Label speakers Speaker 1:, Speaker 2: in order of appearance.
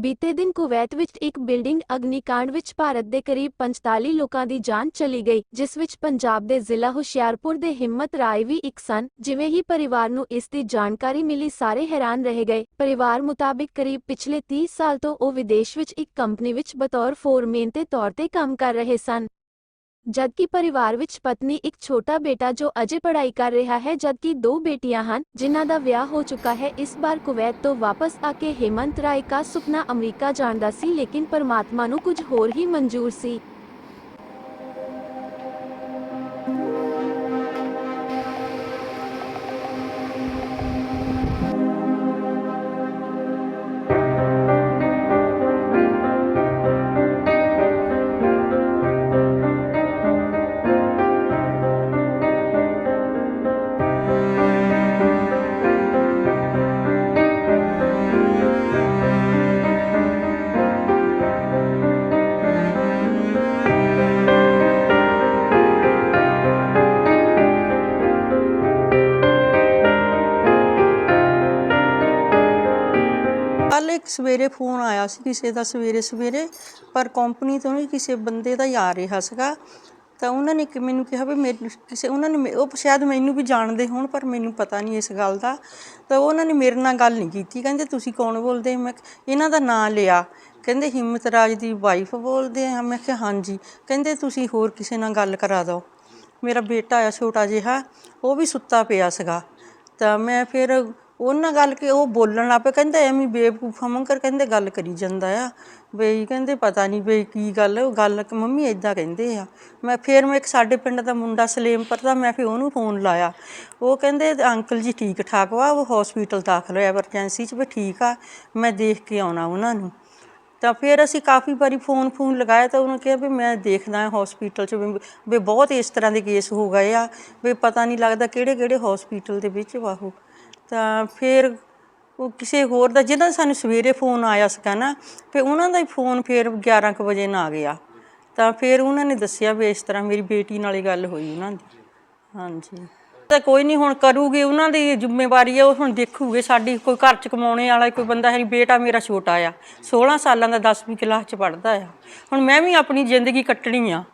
Speaker 1: ਬੀਤੇ ਦਿਨ ਕੁਵੈਤ ਵਿੱਚ ਇੱਕ ਬਿਲਡਿੰਗ ਅਗਨੀਕਾਂਡ ਵਿੱਚ ਭਾਰਤ ਦੇ ਕਰੀਬ 45 ਲੋਕਾਂ ਦੀ ਜਾਨ ਚਲੀ ਗਈ, ਜਿਸ ਵਿੱਚ ਪੰਜਾਬ ਦੇ ਜ਼ਿਲ੍ਹਾ ਹੁਸ਼ਿਆਰਪੁਰ ਦੇ ਹਿੰਮਤ ਰਾਏ ਵੀ ਇੱਕ ਸਨ, ਜਿਵੇਂ ਹੀ ਪਰਿਵਾਰ ਨੂੰ ਇਸ ਦੀ ਜਾਣਕਾਰੀ ਮਿਲੀ ਸਾਰੇ ਹੈਰਾਨ ਰਹਿ ਗਏ। ਪਰਿਵਾਰ ਮੁਤਾਬਿਕ ਕਰੀਬ ਪਿਛਲੇ 30 ਸਾਲ ਤੋਂ ਉਹ ਵਿਦੇਸ਼ ਵਿੱਚ ਇੱਕ ਕੰਪਨੀ ਵਿੱਚ ਬਤੌਰ ਫੋਰਮੈਨ ਦੇ ਤੌਰ ਤੇ ਕੰਮ ਕਰ ਰਹੇ ਸਨ। ਜਦਕਿ ਪਰਿਵਾਰ ਵਿੱਚ ਪਤਨੀ ਇੱਕ ਛੋਟਾ ਬੇਟਾ ਜੋ ਅਜੇ ਪੜ੍ਹਾਈ ਕਰ ਰਿਹਾ ਹੈ, ਜਦਕਿ ਦੋ ਬੇਟੀਆਂ ਹਨ, ਜਿਨ੍ਹਾਂ ਦਾ ਵਿਆਹ ਹੋ ਚੁੱਕਾ ਹੈ, ਇਸ ਬਾਰ ਕੁਵੈਤ ਤੋਂ ਵਾਪਸ ਆ ਕੇ ਹੇਮੰਤ ਰਾਏ ਦਾ ਸੁਪਨਾ ਅਮਰੀਕਾ ਜਾਣ ਦਾ ਸੀ, ਲੇਕਿਨ ਪਰਮਾਤਮਾ ਨੂੰ ਕੁਝ ਹੋਰ ਹੀ ਮਨਜ਼ੂਰ ਸੀ।
Speaker 2: ਕੱਲ ਇੱਕ ਸਵੇਰੇ ਫੋਨ ਆਇਆ ਸੀ ਕਿਸੇ ਦਾ ਸਵੇਰੇ ਸਵੇਰੇ ਪਰ ਕੰਪਨੀ ਤੋਂ ਨਹੀਂ ਕਿਸੇ ਬੰਦੇ ਦਾ ਹੀ ਆ ਰਿਹਾ ਸੀਗਾ। ਤਾਂ ਉਹਨਾਂ ਨੇ ਕਿ ਮੈਨੂੰ ਕਿਹਾ ਵੀ ਮੇਰੇ ਕਿਸੇ ਉਹਨਾਂ ਨੇ ਮੇ- ਉਹ ਸ਼ਾਇਦ ਮੈਨੂੰ ਵੀ ਜਾਣਦੇ ਹੋਣ ਪਰ ਮੈਨੂੰ ਪਤਾ ਨਹੀਂ ਇਸ ਗੱਲ ਦਾ। ਤਾਂ ਉਹਨਾਂ ਨੇ ਮੇਰੇ ਨਾਲ ਗੱਲ ਨਹੀਂ ਕੀਤੀ। ਕਹਿੰਦੇ ਤੁਸੀਂ ਕੌਣ ਬੋਲਦੇ? ਮੈਂ ਕਿਹਾ, ਇਹਨਾਂ ਦਾ ਨਾਂ ਲਿਆ। ਕਹਿੰਦੇ ਹਿੰਮਤ ਰਾਜ ਦੀ ਵਾਈਫ ਬੋਲਦੇ ਆ। ਮੈਂ ਕਿਹਾ ਹਾਂਜੀ। ਕਹਿੰਦੇ ਤੁਸੀਂ ਹੋਰ ਕਿਸੇ ਨਾਲ ਗੱਲ ਕਰਾ ਦਿਓ। ਮੇਰਾ ਬੇਟਾ ਆ ਛੋਟਾ ਜਿਹਾ ਉਹ ਵੀ ਸੁੱਤਾ ਪਿਆ ਸੀਗਾ। ਤਾਂ ਮੈਂ ਫਿਰ ਉਹਨਾਂ ਗੱਲ ਕਿ ਉਹ ਬੋਲਣ ਲੱਗ ਪਏ, ਕਹਿੰਦੇ ਐਵੇਂ ਬੇਵਕੂਫਾ ਮੰਗਰ ਕਹਿੰਦੇ ਗੱਲ ਕਰੀ ਜਾਂਦਾ ਆ। ਬਈ ਕਹਿੰਦੇ ਪਤਾ ਨਹੀਂ ਬਈ ਕੀ ਗੱਲ ਉਹ ਗੱਲ ਕਿ ਮੰਮੀ ਇਦਾਂ ਕਹਿੰਦੇ ਆ। ਮੈਂ ਫਿਰ ਮੈਂ ਇੱਕ ਸਾਡੇ ਪਿੰਡ ਦਾ ਮੁੰਡਾ ਸਲੇਮਪੁਰ ਦਾ, ਮੈਂ ਫਿਰ ਉਹਨੂੰ ਫੋਨ ਲਾਇਆ। ਉਹ ਕਹਿੰਦੇ ਅੰਕਲ ਜੀ ਠੀਕ ਠਾਕ ਵਾ, ਉਹ ਹਸਪੀਟਲ ਦਾਖਲ ਹੋਇਆ ਐਮਰਜੈਂਸੀ 'ਚ ਵੀ ਠੀਕ ਆ। ਮੈਂ ਦੇਖ ਕੇ ਆਉਣਾ ਉਹਨਾਂ ਨੂੰ। ਤਾਂ ਫਿਰ ਅਸੀਂ ਕਾਫੀ ਵਾਰੀ ਫੋਨ ਫੋਨ ਲਗਾਇਆ ਤਾਂ ਉਹਨੇ ਕਿਹਾ ਵੀ ਮੈਂ ਦੇਖਦਾ ਹਾਂ ਹਸਪੀਟਲ 'ਚ ਵੀ ਵੀ ਬਹੁਤ ਇਸ ਤਰ੍ਹਾਂ ਦੇ ਕੇਸ ਹੋ ਗਏ ਆ, ਵੀ ਪਤਾ ਨਹੀਂ ਲੱਗਦਾ ਕਿਹੜੇ ਕਿਹੜੇ ਹਸਪੀਟਲ ਦੇ ਵਿੱਚ ਵਾਹੋ ਤਾਂ ਫਿਰ ਉਹ ਕਿਸੇ ਹੋਰ ਦਾ ਜਿਹਦਾ ਸਾਨੂੰ ਸਵੇਰੇ ਫੋਨ ਆਇਆ ਸੀਗਾ ਨਾ ਫਿਰ ਉਹਨਾਂ ਦਾ ਹੀ ਫੋਨ ਫਿਰ 11 ਕੁ ਵਜੇ ਨਾ ਆ ਗਿਆ। ਤਾਂ ਫਿਰ ਉਹਨਾਂ ਨੇ ਦੱਸਿਆ ਵੀ ਇਸ ਤਰ੍ਹਾਂ ਮੇਰੀ ਬੇਟੀ ਨਾਲ ਹੀ ਗੱਲ ਹੋਈ ਉਹਨਾਂ ਦੀ। ਹਾਂਜੀ। ਤਾਂ ਕੋਈ ਨਹੀਂ ਹੁਣ ਕਰੂਗੇ, ਉਹਨਾਂ ਦੀ ਜ਼ਿੰਮੇਵਾਰੀ ਹੈ ਉਹ ਹੁਣ ਦੇਖੂਗੇ ਸਾਡੀ ਕੋਈ ਘਰ ਚ ਕਮਾਉਣੇ ਵਾਲਾ ਕੋਈ ਬੰਦਾ ਹੈ ਨਹੀਂ ਬੇਟਾ ਮੇਰਾ ਛੋਟਾ ਆ 16 ਸਾਲਾਂ ਦਾ 10ਵੀਂ ਕਲਾਸ ਚ ਪੜਦਾ ਆ। ਹੁਣ ਮੈਂ ਵੀ ਆਪਣੀ ਜ਼ਿੰਦਗੀ ਕੱਟਣੀ ਆ।